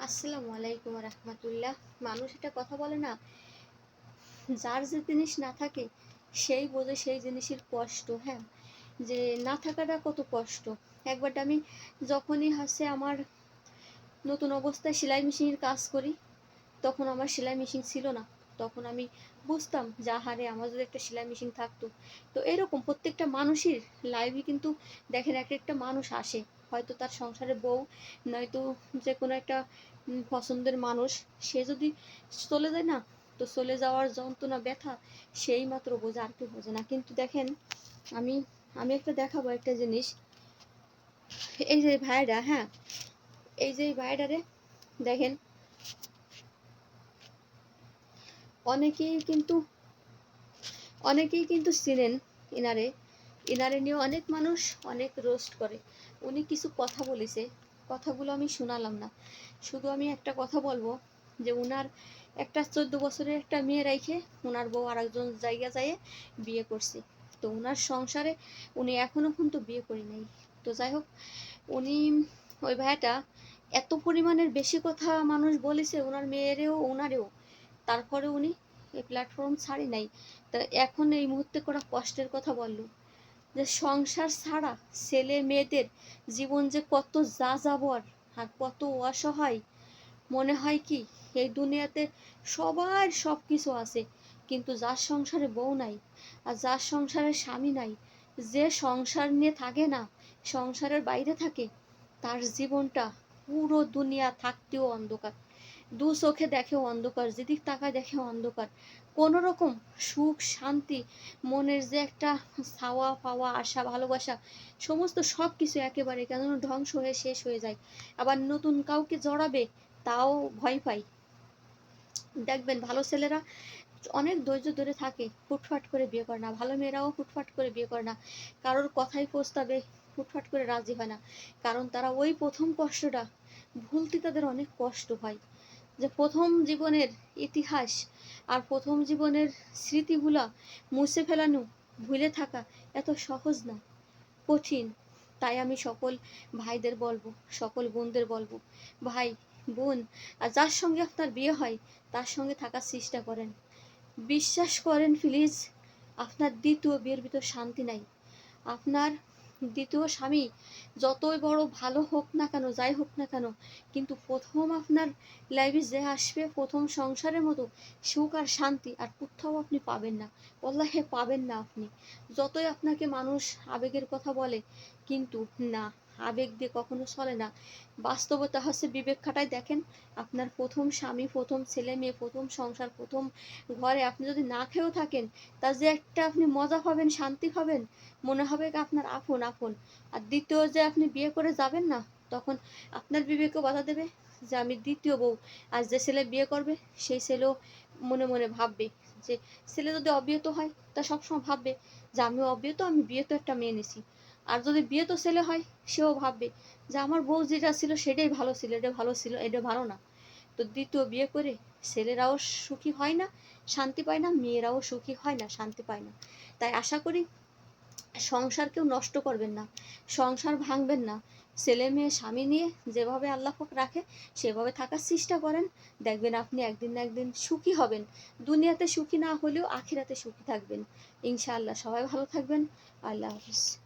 আসসালামু আলাইকুম রহমতুল্লাহ। মানুষ এটা কথা বলে না, যার যে জিনিস না থাকে, সেই বোঝে সেই জিনিসের কষ্ট হ্যাঁ? যে না থাকাটা কত কষ্ট। একবার আমি যখনই হাসে আমার নতুন অবস্থায় সেলাই মেশিনের কাজ করি, তখন আমার সেলাই মেশিন ছিল না। তখন আমি বুঝতাম যা হারে আমার যদি একটা সেলাই মেশিন থাকতো। তো এরকম প্রত্যেকটা মানুষের লাইভে কিন্তু দেখেন, এক একটা মানুষ আসে। হয়তো তার সংসারে বউ, নয়তো যে কোনো একটা পছন্দের মানুষ। সে যদি চলে যায় না, তো চলে যাওয়ার যন্ত্রণা, ব্যথা সেই মাত্র বোঝে, আর কেউ বোঝে না। কিন্তু দেখেন, আমি আমি একটা দেখাবো একটা জিনিস। এই যে ভাইরা হ্যাঁ? এই যে ভাইডারে দেখেন অনেকেই কিন্তু অনেকেই কিন্তু চিনেন ইনারে। ইনারে নিয়ে অনেক মানুষ অনেক রোস্ট করে। উনি কিছু কথা বলেছে। কথাগুলো আমি শোনালাম না। শুধু আমি একটা কথা বলব যে উনার একটা চোদ্দ বছরের একটা মেয়ে রাইখে উনার বউ আরেকজন জায়গা যায় বিয়ে করছে। তো উনার সংসারে উনি এখনও কিন্তু বিয়ে করি নাই। তো যাই হোক, উনি, ওই ভাইটা এত পরিমাণের বেশি কথা মানুষ বলেছে ওনার মেয়েরেও ওনারেও তারপরে উনি এই প্ল্যাটফর্ম ছাড়ি নাই। তা এখন এই মুহূর্তে করা কষ্টের কথা বলল। যে সংসার ছাড়া ছেলে মেয়েদের জীবন যে কত যা যাবর আর কত অসহায়, মনে হয় কি এই দুনিয়াতে সবার সব কিছু আছে, কিন্তু যার সংসারে বউ নাই আর যার সংসারে স্বামী নাই, যে সংসার নিয়ে থাকে না, সংসারের বাইরে থাকে, তার জীবনটা পুরো দুনিয়া থাকতেও অন্ধকার। দু চোখে দেখে অন্ধকার, যেদিক তাকায় দেখে অন্ধকার। কোনো রকম সুখ, শান্তি, মনের যে একটা ছাওয়া পাওয়া, আশা, ভালোবাসা, সমস্ত সব কিছু একেবারে কেন ধ্বংস হয়ে শেষ হয়ে যায়। আবার নতুন কাউকে জড়াবে, তাও ভয় পাই। দেখবেন ভালো ছেলেরা অনেক ধৈর্য ধরে থাকে, ফুটফাট করে বিয়ে করে না। ভালো মেয়েরাও ফুটফাট করে বিয়ে করে না। কারোর কথাই প্রস্তাবে ফুটফাট করে রাজি হয় না। কারণ তারা ওই প্রথম কষ্টটা, ভুলতে তাদের অনেক কষ্ট হয়। যে প্রথম জীবনের ইতিহাস আর প্রথম জীবনের স্মৃতিগুলা মুছে ফেলানো, ভুলে থাকা এত সহজ না, কঠিন। তাই আমি সকল ভাইদের বলব, সকল বোনদের বলব, ভাই, বোন, আর যার সঙ্গে আপনার বিয়ে হয়, তার সঙ্গে থাকার চেষ্টা করেন। বিশ্বাস করেন প্লিজ আপনার দ্বিতীয় বিয়ের ভিতর শান্তি নাই। আপনার দ্বিতীয় স্বামী, যতই বড় ভালো হোক না কেন, যাই হোক না কেন, কিন্তু প্রথম আপনার লাইফে যে আসবে, প্রথম সংসারের মতো সুখ আর শান্তি আর কোথাও আপনি পাবেন না। হে পাবেন না আপনি। যতই আপনাকে মানুষ আবেগের কথা বলে, কিন্তু না। আবেগ দিয়ে কখনো চলে না। বাস্তবতা হচ্ছে বিবেক খাটায় দেখেন, আপনার প্রথম স্বামী, প্রথম ছেলে মেয়ে, প্রথম সংসার, প্রথম ঘরে আপনি যদি না খেয়েও থাকেন, তার যে একটা আপনি মজা পাবেন, শান্তি পাবেন, মনে হবে আপনার আপন আপন। আর দ্বিতীয় যে আপনি বিয়ে করে যাবেন না, তখন আপনার বিবেকও বাধা দেবে যে আমি দ্বিতীয় বউ। আর যে ছেলে বিয়ে করবে, সেই ছেলেও মনে মনে ভাববে যে ছেলে যদি অবিয়ত হয়, তা সবসময় ভাববে যে আমিও অবিয়ত আমি বিয়ে তো একটা মেয়ে নিছি আর যদি বিয়ে তো ছেলে হয়, সেও ভাববে যে আমার বউ যেটা ছিল সেটাই ভালো ছিল, এটা ভালো ছিল, এটা ভালো না। তো দ্বিতীয় বিয়ে করে ছেলেরাও সুখী হয় না, শান্তি পায় না, মেয়েরাও সুখী হয় না, শান্তি পায় না। তাই আশা করি সংসার কেউ নষ্ট করবেন না, সংসার ভাঙবেন না। ছেলে মেয়ে, স্বামী নিয়ে যেভাবে আল্লাহ পাক রাখে, সেভাবে থাকার চেষ্টা করেন। দেখবেন আপনি একদিন না একদিন সুখী হবেন। দুনিয়াতে সুখী না হলেও আখিরাতে সুখী থাকবেন। ইনশাআল্লাহ সবাই ভালো থাকবেন। আল্লাহ হাফিজ।